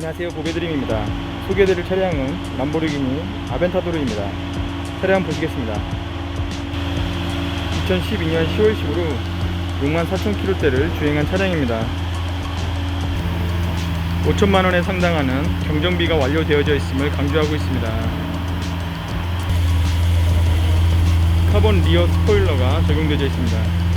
안녕하세요. 보배드림입니다. 소개해드릴 차량은 람보르기니 아벤타도르입니다. 차량 보시겠습니다. 2012년 10월 10으로 64,000km대를 주행한 차량입니다. 5천만원에 상당하는 경정비가 완료되어져 있음을 강조하고 있습니다. 카본 리어 스포일러가 적용되어 있습니다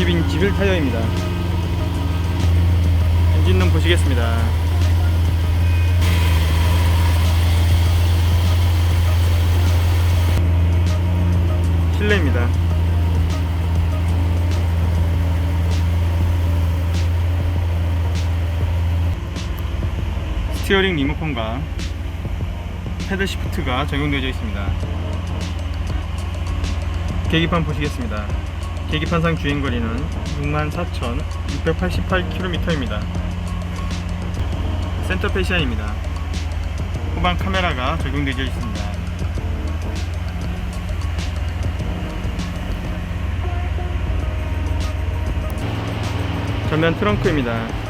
20인치 휠 타이어입니다. 엔진룸 보시겠습니다. 실내입니다. 스티어링 리모컨과 패드 시프트가 적용되어 있습니다. 계기판 보시겠습니다. 계기판상 주행거리는 64,688km입니다. 센터 패시안입니다. 후방 카메라가 적용되어 있습니다. 전면 트렁크입니다.